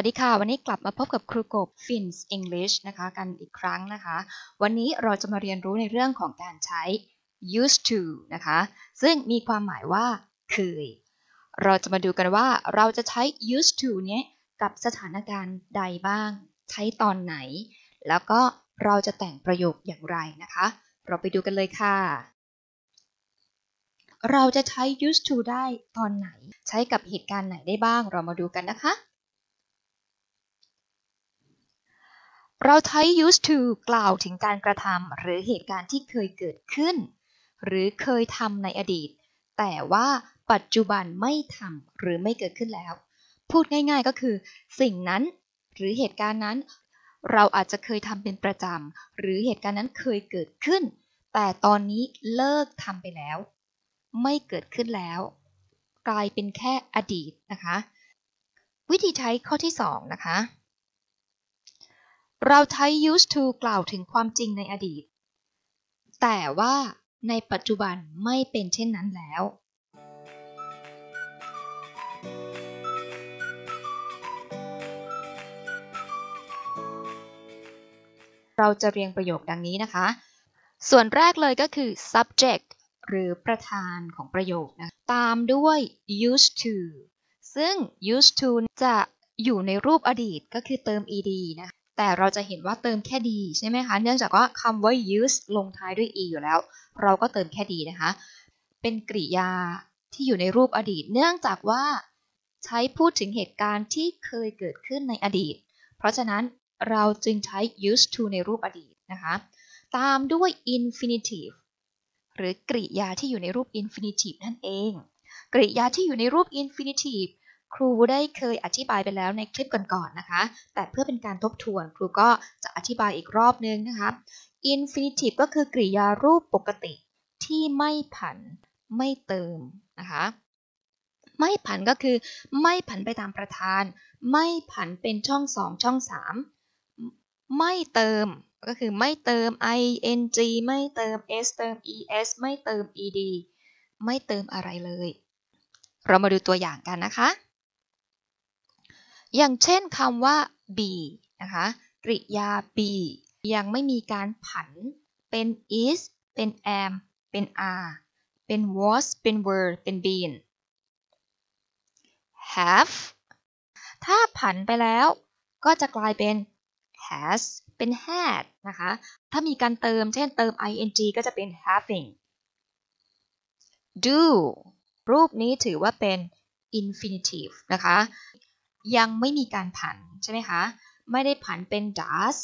วัสดีค่ะ วันนี้กลับมาพบกับครูกบ Fins English นะคะ กันอีกครั้งนะคะ วันนี้เราจะมาเรียนรู้ในเรื่องของการใช้ used to นะคะ ซึ่งมีความหมายว่าเคย เราจะมาดูกันว่าเราจะใช้ used to เนี้ยกับสถานการณ์ใดบ้าง ใช้ตอนไหน แล้วก็เราจะแต่งประโยคอย่างไรนะคะ เราไปดูกันเลยค่ะ เราจะใช้ used to ได้ตอนไหน ใช้กับเหตุการณ์ไหนได้บ้าง เรามาดูกันนะคะ เราใช้ used to กล่าวถึงการกระทำหรือเหตุการณ์ที่เคยเกิดขึ้น หรือเคยทำในอดีต แต่ว่าปัจจุบันไม่ทำหรือไม่เกิดขึ้นแล้ว พูดง่ายๆก็คือ สิ่งนั้น หรือเหตุการณ์นั้น เราอาจจะเคยทำเป็นประจำหรือเหตุการณ์นั้นเคยเกิดขึ้น แต่ตอนนี้เลิกทำไปแล้ว ไม่เกิดขึ้นแล้ว กลายเป็นแค่อดีตนะคะ วิธีใช้ข้อที่ 2 นะคะ เราใช้ used to กล่าวถึงความจริงในอดีต แต่ว่าในปัจจุบันไม่เป็นเช่นนั้นแล้ว เราจะเรียงประโยคดังนี้นะคะ ส่วนแรกเลยก็คือ subject หรือประธานของประโยคนะตามด้วย used to ซึ่ง used to จะอยู่ในรูปอดีตก็คือเติม ed นะ แต่เราจะเห็นว่าเติมแค่ดีใช่ไหมคะ เนื่องจากว่าคำว่า use ลงท้ายด้วย e อยู่แล้ว เราก็เติมแค่ดีนะคะ เป็นกริยาที่อยู่ในรูปอดีต เนื่องจากว่าใช้พูดถึงเหตุการณ์ที่เคยเกิดขึ้นในอดีต เพราะฉะนั้นเราจึงใช้ used to ในรูปอดีตนะคะ ตามด้วย infinitive หรือกริยาที่อยู่ในรูป infinitive นั่นเอง กริยาที่อยู่ในรูป infinitive ครูได้เคยอธิบายไปแล้วในคลิปก่อนๆนนะคะ แต่เพื่อเป็นการทบทวนครูก็จะอธิบายอีกรอบนึงนะคะ infinitive ก็คือกริยารูปปกติที่ไม่ผันไม่เติมนะคะ ไม่ผันก็คือไม่ผันไปตามประธาน ไม่ผันเป็นช่อง 2 ช่อง 3 ไม่เติมก็คือไม่เติม ing ไม่เติม s เติม es ไม่เติม ed ไม่เติมอะไรเลย เรามาดูตัวอย่างกันนะคะ อย่างเช่นคำว่า be นะคะกริยา be ยังไม่มีการผันเป็น is เป็น am เป็น are เป็น was เป็น were เป็น been have ถ้าผันไปแล้วก็จะกลายเป็น has เป็น had นะคะ ถ้ามีการเติม เช่นเติม ing ก็จะเป็น having do รูปนี้ถือว่าเป็น infinitive นะคะ ยังไม่มีการผันใช่ไหมคะ ไม่ได้ผันเป็น does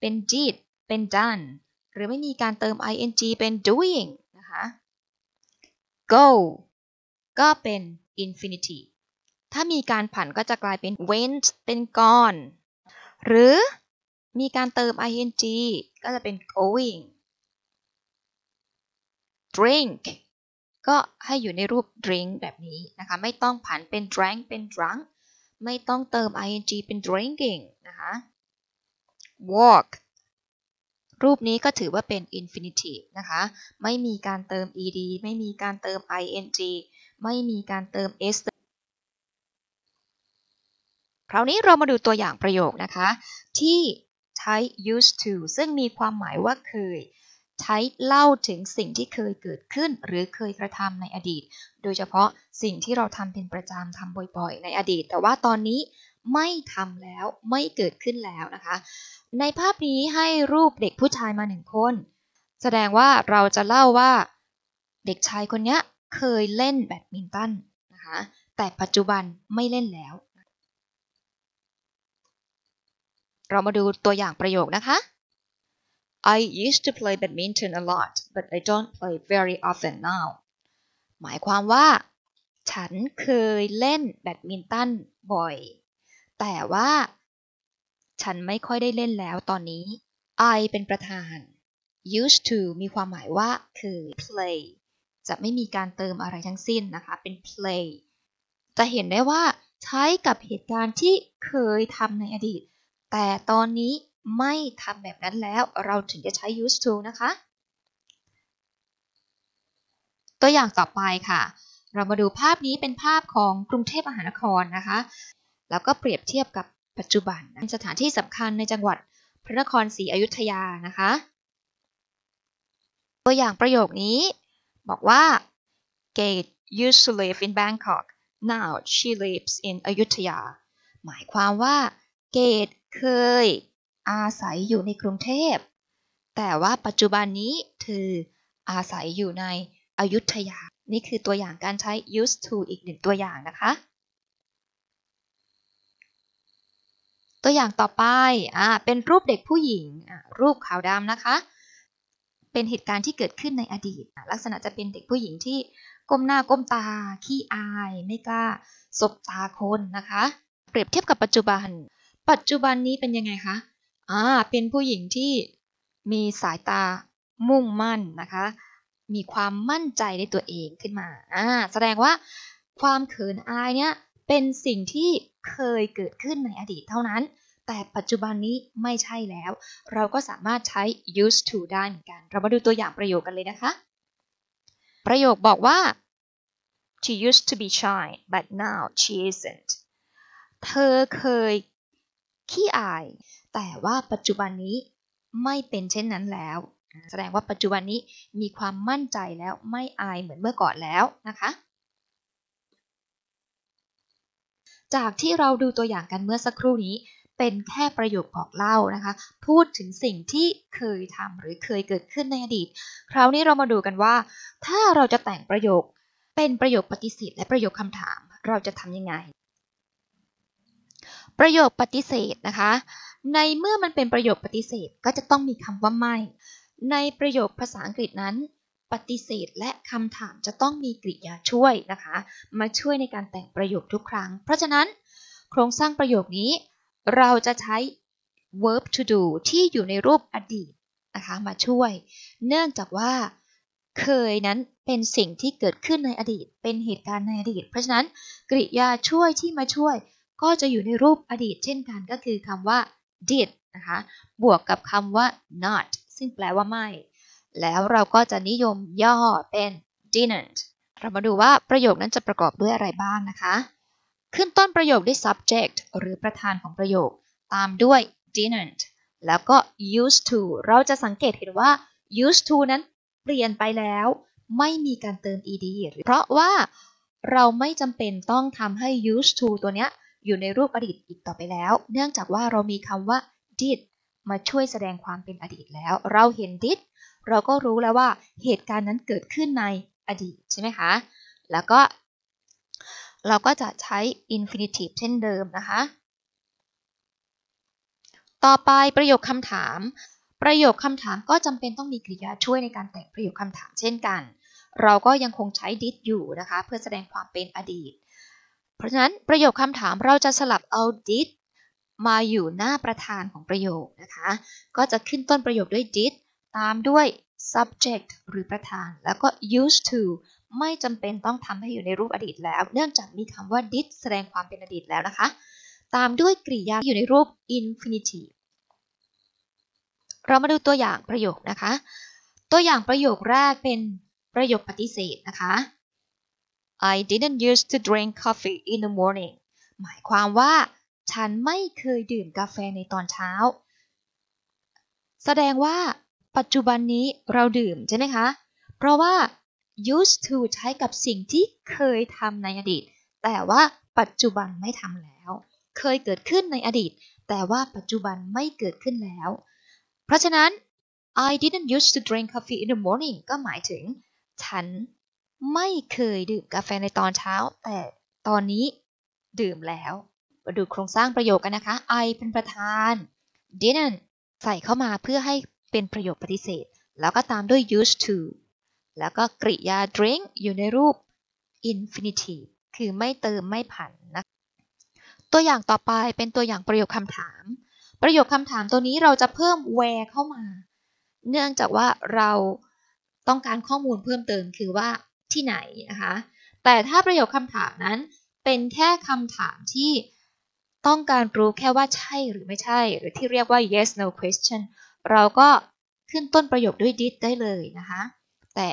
เป็น did เป็น done หรือไม่มีการเติม ing เป็น doing นะคะ go ก็เป็น infinitive ถ้ามีการผันก็จะกลายเป็น went เป็น gone หรือมีการเติม ing ก็จะเป็น going drink ก็ให้อยู่ในรูป drink แบบนี้นะคะ ไม่ต้องผันเป็น drank เป็น drunk ไม่ต้องเติม ing เป็น drinking นะคะ walk รูปนี้ก็ถือว่าเป็น infinitive นะคะ ไม่มีการเติม ed ไม่มีการเติม ing ไม่มีการเติม s คราวนี้เรามาดูตัวอย่างประโยคนะคะ ที่ใช้ used to ซึ่งมีความหมายว่าเคย ใช้เล่าถึงสิ่งที่เคยเกิดขึ้น หรือเคยกระทำในอดีต โดยเฉพาะสิ่งที่เราทำเป็นประจำทำบ่อยๆ ในอดีต แต่ว่าตอนนี้ไม่ทำแล้วไม่เกิดขึ้นแล้วนะคะ ในภาพนี้ให้รูปเด็กผู้ชายมาหนึ่งคน แสดงว่าเราจะเล่าว่า เด็กชายคนนี้เคยเล่นแบดมินตันนะคะแต่ปัจจุบันไม่เล่นแล้ว เรามาดูตัวอย่างประโยคนะคะ I used to play badminton a lot but I don't play very often now หมายความว่า ฉันเคยเล่นแบดมินตันบ่อย แต่ว่า ฉันไม่ค่อยได้เล่นแล้วตอนนี้ I เป็นประธาน used to มีความหมายว่าเคย play จะไม่มีการเติมอะไรทั้งสิ้นนะคะ เป็น play จะเห็นได้ว่าใช้กับเหตุการณ์ที่เคยทำในอดีต แต่ตอนนี้ ไม่ทำแบบนั้นแล้วเราถึงจะใช้ used to นะคะ ตัวอย่างต่อไปค่ะ เรามาดูภาพนี้เป็นภาพของกรุงเทพมหานครนะคะ แล้วก็เปรียบเทียบกับปัจจุบันเป็นสถานที่สำคัญในจังหวัดพระนครศรีอยุธยานะคะ ตัวอย่างประโยคนี้ บอกว่า Kate used to live in Bangkok now she lives in Ayutthaya หมายความว่า เกตเคย อาศัยอยู่ในกรุงเทพ แต่ว่าปัจจุบันนี้เธออาศัยอยู่ในอยุธยา นี่คือตัวอย่างการใช้ used to อีกหนึ่งตัวอย่างนะคะ ตัวอย่างต่อไปอ่าเป็นรูปเด็กผู้หญิงอ่ารูปขาวดำนะคะ เป็นเหตุการณ์ที่เกิดขึ้นในอดีต ลักษณะจะเป็นเด็กผู้หญิงที่ก้มหน้าก้มตา ขี้อาย ไม่กล้าสบตาคนนะคะ เปรียบเทียบกับปัจจุบัน ปัจจุบันนี้เป็นยังไงคะ อ่าเป็นผู้หญิงที่มีสายตามุ่งมั่นนะคะ มีความมั่นใจในตัวเองขึ้นมาอ่าแสดงว่าความเขินอายเนี่ยเป็นสิ่งที่เคยเกิดขึ้นในอดีตเท่านั้น แต่ปัจจุบันนี้ไม่ใช่แล้ว เราก็สามารถใช้ used to ได้เหมือนกัน เรามาดูตัวอย่างประโยคกันเลยนะคะ ประโยคบอกว่า she used to be shy but now she isn't เธอเคยขี้อาย แต่ว่าปัจจุบันนี้ไม่เป็นเช่นนั้นแล้ว แสดงว่าปัจจุบันนี้มีความมั่นใจแล้วไม่อายเหมือนเมื่อก่อนแล้วนะคะ จากที่เราดูตัวอย่างกันเมื่อสักครู่นี้เป็นแค่ประโยคบอกเล่านะคะ พูดถึงสิ่งที่เคยทำหรือเคยเกิดขึ้นในอดีต คราวนี้เรามาดูกันว่า ถ้าเราจะแต่งประโยค เป็นประโยคปฏิเสธและประโยคคำถาม เราจะทำยังไง ประโยคปฏิเสธนะคะ ในเมื่อมันเป็นประโยคปฏิเสธก็จะต้องมีคำว่าไม่ ในประโยคภาษาอังกฤษนั้น ปฏิเสธและคำถามจะต้องมีกริยาช่วยนะคะ มาช่วยในการแต่งประโยคทุกครั้ง เพราะฉะนั้น โครงสร้างประโยคนี้ เราจะใช้ verb to do ที่อยู่ในรูปอดีตนะคะมาช่วย เนื่องจากว่าเคยนั้นเป็นสิ่งที่เกิดขึ้นในอดีต เป็นเหตุการณ์ในอดีต เพราะฉะนั้นกริยาช่วยที่มาช่วย ก็จะอยู่ในรูปอดีต เช่นกันก็คือคำว่า did นะคะบวกกับคำว่า not ซึ่งแปลว่าไม่ แล้วเราก็จะนิยมย่อเป็น didn't เรามาดูว่าประโยคนั้นจะประกอบด้วยอะไรบ้างนะคะ ขึ้นต้นประโยคด้วย subject หรือประธานของประโยค ตามด้วย didn't แล้วก็ used to เราจะสังเกตเห็นว่า used to นั้นเปลี่ยนไปแล้ว ไม่มีการเติม ed เพราะว่าเราไม่จำเป็นต้องทำให้ used to ตัวเนี้ย อยู่ในรูปอดีตอีกต่อไปแล้ว เนื่องจากว่าเรามีคำว่า did มาช่วยแสดงความเป็นอดีตแล้ว เราเห็น did เราก็รู้แล้วว่าเหตุการณ์นั้นเกิดขึ้นในอดีตใช่ไหมคะ แล้วก็เราก็จะใช้ infinitive เช่นเดิมนะคะ ต่อไปประโยคคำถาม ประโยคคำถามก็จำเป็นต้องมีกริยาช่วยในการแต่งประโยคคำถามเช่นกัน เราก็ยังคงใช้ did อยู่นะคะ เพื่อแสดงความเป็นอดีต เพราะฉะนั้นประโยคคำถามเราจะสลับเอา did มาอยู่หน้าประธานของประโยคนะคะ ก็จะขึ้นต้นประโยคด้วย did ตามด้วย subject หรือประธาน แล้วก็ used to ไม่จำเป็นต้องทำให้อยู่ในรูปอดีตแล้ว เนื่องจากมีคำว่า did แสดงความเป็นอดีตแล้วนะคะ ตามด้วยกริยาอยู่ในรูป infinitive เรามาดูตัวอย่างประโยคนะคะ ตัวอย่างประโยคแรกเป็นประโยคปฏิเสธนะคะ I didn't used to drink coffee in the morning หมายความว่า ฉันไม่เคยดื่มกาแฟในตอนเช้า แสดงว่าปัจจุบันนี้เราดื่มใช่ไหมคะ เพราะว่า used to ใช้กับสิ่งที่เคยทำในอดีต แต่ว่าปัจจุบันไม่ทำแล้ว เคยเกิดขึ้นในอดีต แต่ว่าปัจจุบันไม่เกิดขึ้นแล้ว เพราะฉะนั้น I didn't used to drink coffee in the morning ก็หมายถึง ฉัน ไม่เคยดื่มกาแฟในตอนเช้า แต่ตอนนี้ดื่มแล้ว มาดูโครงสร้างประโยคกันนะคะ I เป็นประธาน didn't ใส่เข้ามาเพื่อให้เป็นประโยคปฏิเสธ แล้วก็ตามด้วย used to แล้วก็กริยา drink อยู่ในรูป infinitive คือไม่เติมไม่ผันนะตัวอย่างต่อไปเป็นตัวอย่างประโยคคำถาม ประโยคคำถามตัวนี้เราจะเพิ่ม where เข้ามา เนื่องจากว่าเราต้องการข้อมูลเพิ่มเติมคือว่า ที่ไหนนะคะ แต่ถ้าประโยคคำถามนั้นเป็นแค่คำถามที่ต้องการรู้แค่ว่าใช่หรือไม่ใช่ หรือที่เรียกว่า yes no question เราก็ขึ้นต้นประโยคด้วย did ได้เลยนะคะ แต่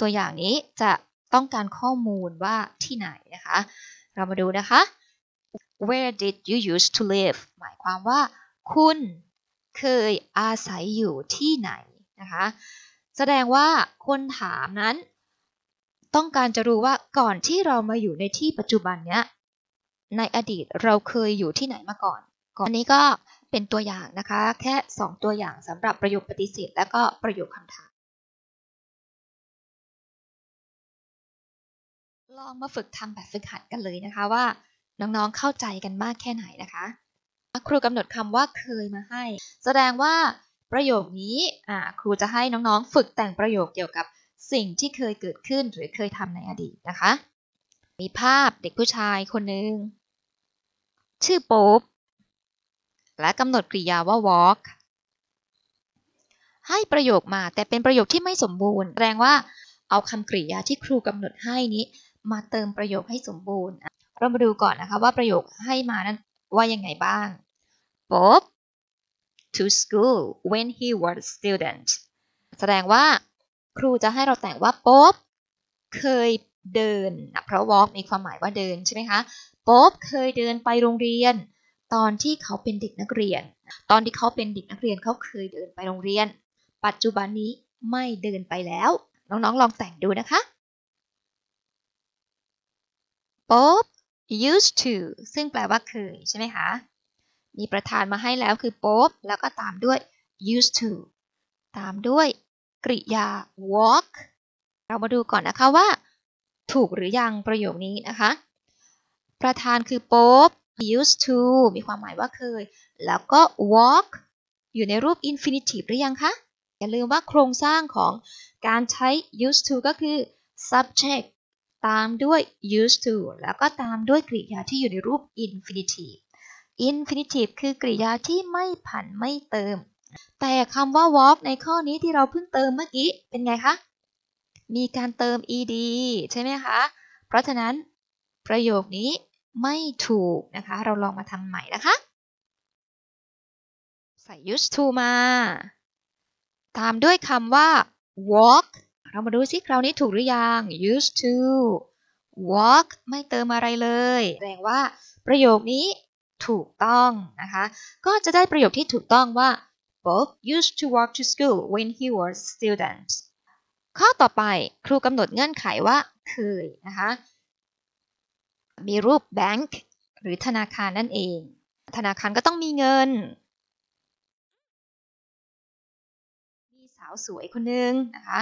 ตัวอย่างนี้จะต้องการข้อมูลว่าที่ไหนนะคะ เรามาดูนะคะ where did you used to live หมายความว่า คุณเคยอาศัยอยู่ที่ไหนนะคะ แสดงว่าคนถามนั้น ต้องการจะรู้ว่าก่อนที่เรามาอยู่ในที่ปัจจุบันเนี้ยในอดีตเราเคยอยู่ที่ไหนมาก่อน ก่อนนี้ก็เป็นตัวอย่างนะคะ แค่ 2 ตัวอย่างสำหรับประโยคปฏิเสธและก็ประโยคคำถาม ลองมาฝึกทำแบบฝึกหัดกันเลยนะคะว่า น้องๆเข้าใจกันมากแค่ไหนนะคะ ครูกำหนดคำว่าเคยมาให้ แสดงว่าประโยคนี้ครูจะให้น้องๆ ฝึกแต่งประโยคเกี่ยวกับ สิ่งที่เคยเกิดขึ้นหรือเคยทำในอดีตนะคะ มีภาพเด็กผู้ชายคนหนึ่งชื่อโป๊บและกำหนดกริยาว่า walk ให้ประโยคมาแต่เป็นประโยคที่ไม่สมบูรณ์ แสดงว่าเอาคำกริยาที่ครูกำหนดให้นี้มาเติมประโยคให้สมบูรณ์ เรามาดูก่อนนะคะว่าประโยคให้มานั้นว่ายังไงบ้าง Bob to school when he was a student แสดงว่า ครูจะให้เราแต่งว่าป๊อบเคยเดินเพราะ walk มีความหมายว่าเดินใช่ไหมคะป๊อบเคยเดินไปโรงเรียน ตอนที่เขาเป็นเด็กนักเรียน ตอนที่เขาเป็นเด็กนักเรียนเขาเคยเดินไปโรงเรียน ปัจจุบันนี้ไม่เดินไปแล้ว น้องๆลองแต่งดูนะคะ Bob used to ซึ่งแปลว่าเคยใช่ไหมคะ มีประธานมาให้แล้วคือ Bob แล้วก็ตามด้วย used to ตามด้วย กริยา walk เรามาดูก่อนนะคะว่า ถูกหรือยังประโยคนี้นะคะ ประธานคือ Bob used to มีความหมายว่าเคย แล้วก็ walk อยู่ในรูป infinitive หรือยังคะ อย่าลืมว่าโครงสร้างของการใช้ used to ก็คือ subject ตามด้วย used to แล้วก็ตามด้วยกริยาที่อยู่ในรูป infinitive infinitive คือกริยาที่ไม่ผันไม่เติม แต่คำว่า walk ในข้อนี้ที่เราเพิ่งเติมเมื่อกี้เป็นไงคะ มีการเติม ed ใช่ไหมคะ เพราะฉะนั้นประโยคนี้ไม่ถูกนะคะ เราลองมาทำใหม่นะคะ ใส่ used to มา ตามด้วยคำว่า walk เรามาดูซิคราวนี้ถูกหรือยัง used to walk ไม่เติมอะไรเลย แสดงว่าประโยคนี้ถูกต้องนะคะ ก็จะได้ประโยคที่ถูกต้องว่า Bob used to walk to school when he was a student ข้อต่อไปครูกำหนดเงื่อนไขว่าเคยนะคะมีรูปแบงค์หรือธนาคารนั่นเอง ธนาคารก็ต้องมีเงิน มีสาวสวยคนหนึ่งนะคะ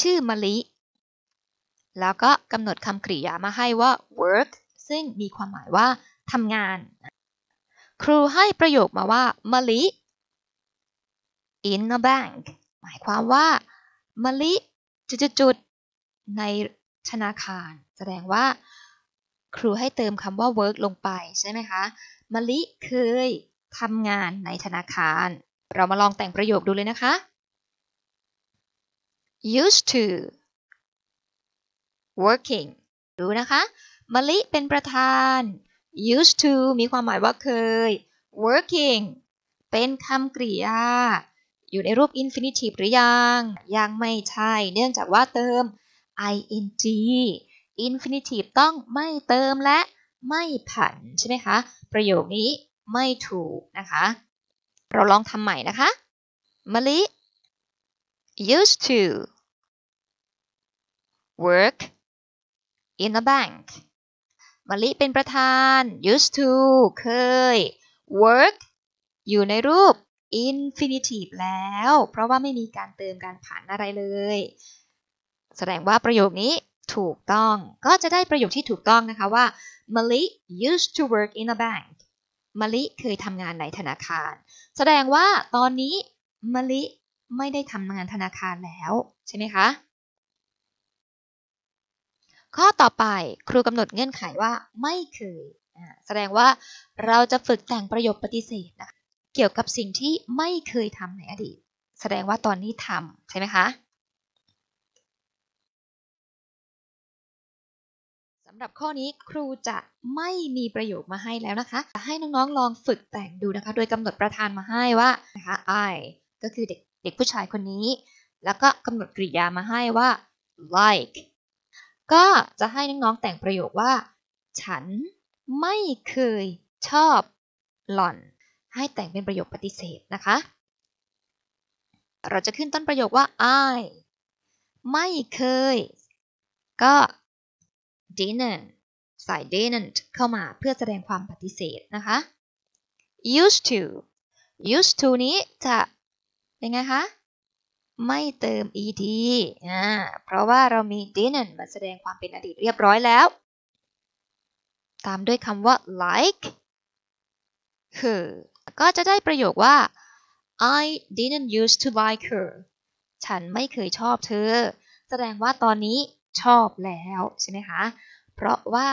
ชื่อมะลิ แล้วก็กำหนดคำกริยามาให้ว่า work ซึ่งมีความหมายว่าทำงาน ครูให้ประโยคมาว่ามะลิ in a bank หมายความว่ามะลิจุดๆในธนาคาร แสดงว่าครูให้เติมคำว่า work ลงไปใช่ไหมคะมะลิเคยทำงานในธนาคาร เรามาลองแต่งประโยคดูเลยนะคะ used to working ดูนะคะมะลิเป็นประธาน used to มีความหมายว่าเคย working เป็นคำกริยา อยู่ในรูป infinitive หรือยัง ยังไม่ใช่ เนื่องจากว่าเติม ing infinitive ต้องไม่เติมและไม่ผันใช่ไหมคะ ประโยคนี้ไม่ถูกนะคะ เราลองทำใหม่นะคะมะลิ used to work in a bank มะลิเป็นประธาน used to เคย work อยู่ในรูป infinitive แล้ว เพราะว่าไม่มีการเติมการผันอะไรเลย แสดงว่าประโยคนี้ถูกต้องก็จะได้ประโยคที่ถูกต้องนะคะว่า Mali used to work in a bank มะลิเคยทำงานในธนาคาร แสดงว่าตอนนี้มะลิไม่ได้ทำงานธนาคารแล้ว ใช่ไหมคะ ข้อต่อไปครูกำหนดเงื่อนไขว่าไม่เคย แสดงว่าเราจะฝึกแต่งประโยคปฏิเสธนะคะ เกี่ยวกับสิ่งที่ไม่เคยทำในอดีต แสดงว่าตอนนี้ทำใช่ไหมคะสำหรับข้อนี้ครูจะไม่มีประโยคมาให้แล้วนะคะให้น้องๆลองฝึกแต่งดูนะคะ โดยกำหนดประธานมาให้ว่านะคะ I ก็คือเด็กเด็กผู้ชายคนนี้ แล้วก็กำหนดกริยามาให้ว่า like ก็จะให้น้องๆแต่งประโยคว่า ฉันไม่เคยชอบหล่อน ให้แต่งเป็นประโยคปฏิเสธนะคะ เราจะขึ้นต้นประโยคว่า I ไม่เคย ก็ didn't ใส่ didn't เข้ามาเพื่อแสดงความปฏิเสธนะคะ used to used to นี้จะเป็นไงคะ ไม่เติม ed อ่าเพราะว่าเรามี didn't มาแสดงความเป็นอดีตเรียบร้อยแล้ว ตามด้วยคำว่า like her ก็จะได้ประโยคว่า I didn't used to like her ฉันไม่เคยชอบเธอ แสดงว่าตอนนี้ชอบแล้วใช่ไหมคะ เพราะว่า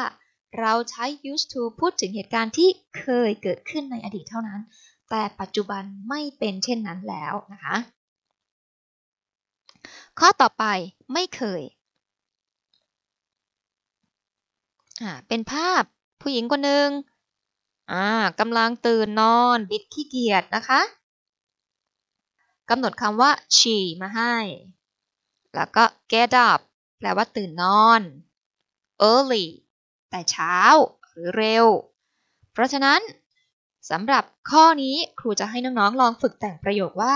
เราใช้ used to พูดถึงเหตุการณ์ที่เคยเกิดขึ้นในอดีตเท่านั้น แต่ปัจจุบันไม่เป็นเช่นนั้นแล้วนะคะ ข้อต่อไปไม่เคย เป็นภาพผู้หญิงคนหนึ่ง อ่ากำลังตื่นนอนบิดขี้เกียจนะคะกำหนดคำว่า she มาให้ แล้วก็ get up แปลว่าตื่นนอน early แต่เช้าหรือเร็ว เพราะฉะนั้นสำหรับข้อนี้ครูจะให้น้องๆลองฝึกแต่งประโยคว่า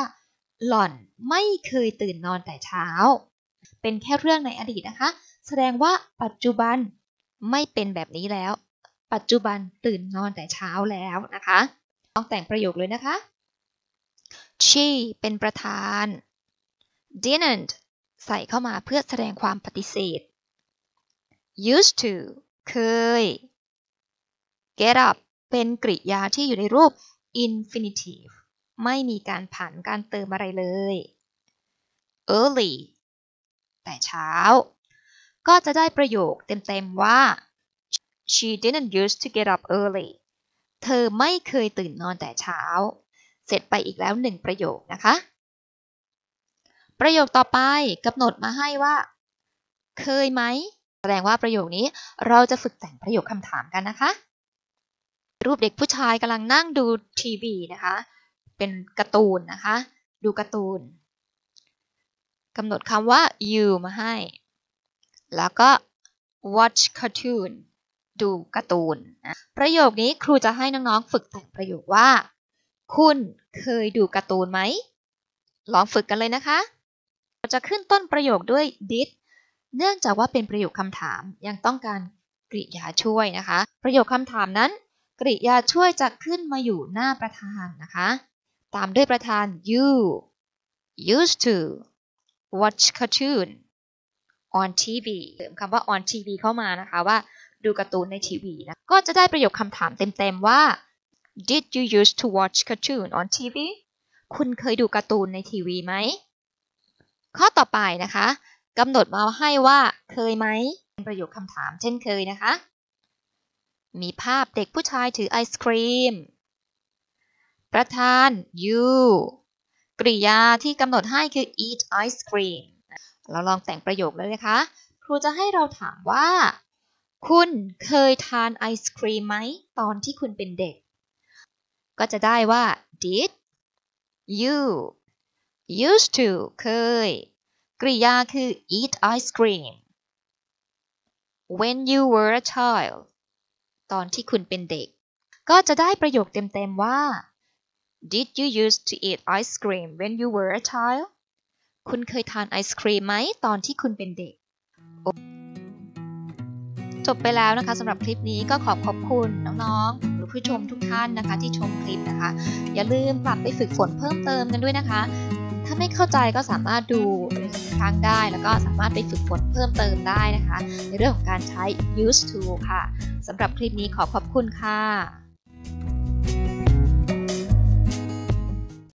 หล่อนไม่เคยตื่นนอนแต่เช้า เป็นแค่เรื่องในอดีตนะคะ แสดงว่าปัจจุบันไม่เป็นแบบนี้แล้ว ปัจจุบันตื่นนอนแต่เช้าแล้วนะคะลองแต่งประโยคเลยนะคะ she เป็นประธาน didn't ใส่เข้ามาเพื่อแสดงความปฏิเสธ used to เคย get up เป็นกริยาที่อยู่ในรูป infinitive ไม่มีการผันการเติมอะไรเลย early แต่เช้า ก็จะได้ประโยคเต็ม ๆ ว่า she didn't used to get up early เธอไม่เคยตื่นนอนแต่เช้า เสร็จไปอีกแล้วหนึ่งประโยคนะคะ ประโยคต่อไปกำหนดมาให้ว่า เคยไหม แสดงว่าประโยคนี้เราจะฝึกแต่งประโยคคำถามกันนะคะ รูปเด็กผู้ชายกำลังนั่งดูทีวีนะคะ เป็นการ์ตูนนะคะ ดูการ์ตูนกำหนดคำว่า you มาให้ แล้วก็ watch cartoon ดูการ์ตูน ประโยคนี้ครูจะให้น้องๆฝึกแต่งประโยคว่า คุณเคยดูการ์ตูนไหม ลองฝึกกันเลยนะคะ เราจะขึ้นต้นประโยคด้วย did เนื่องจากว่าเป็นประโยคคำถามยังต้องการกริยาช่วยนะคะ ประโยคคำถามนั้น กริยาช่วยจะขึ้นมาอยู่หน้าประธานนะคะ ตามด้วยประธาน you used to watch cartoon on TV เติมคำว่า on TV เข้ามานะคะว่า ดูการ์ตูนในทีวีนะก็จะได้ประโยคคำถามเต็มๆว่า Did you used to watch cartoon on TV คุณเคยดูการ์ตูนในทีวีไหม ข้อต่อไปนะคะกำหนดมาให้ว่าเคยไหมเป็นประโยคคำถามเช่นเคยนะคะ มีภาพเด็กผู้ชายถือไอศครีม ประธาน you กริยาที่กำหนดให้คือ eat ice cream เราลองแต่งประโยคเลยนะคะ ครูจะให้เราถามว่า คุณเคยทานไอศครีมไหมตอนที่คุณเป็นเด็ก ก็จะได้ว่า did you used to เคย กริยาคือ eat ice cream when you were a child ตอนที่คุณเป็นเด็ก ก็จะได้ประโยคเต็มๆว่า did you used to eat ice cream when you were a child คุณเคยทานไอศครีมไหมตอนที่คุณเป็นเด็ก จบไปแล้วนะคะสำหรับคลิปนี้ก็ขอขอบคุณน้องๆหรือผู้ชมทุกท่านนะคะ ที่ชมคลิปนะคะ อย่าลืมกลับไปฝึกฝนเพิ่มเติมกันด้วยนะคะ ถ้าไม่เข้าใจก็สามารถดูครั้งได้ แล้วก็สามารถไปฝึกฝนเพิ่มเติมได้นะคะ ในเรื่องของการใช้ use to ค่ะสำหรับคลิปนี้ขอขอบคุณค่ะ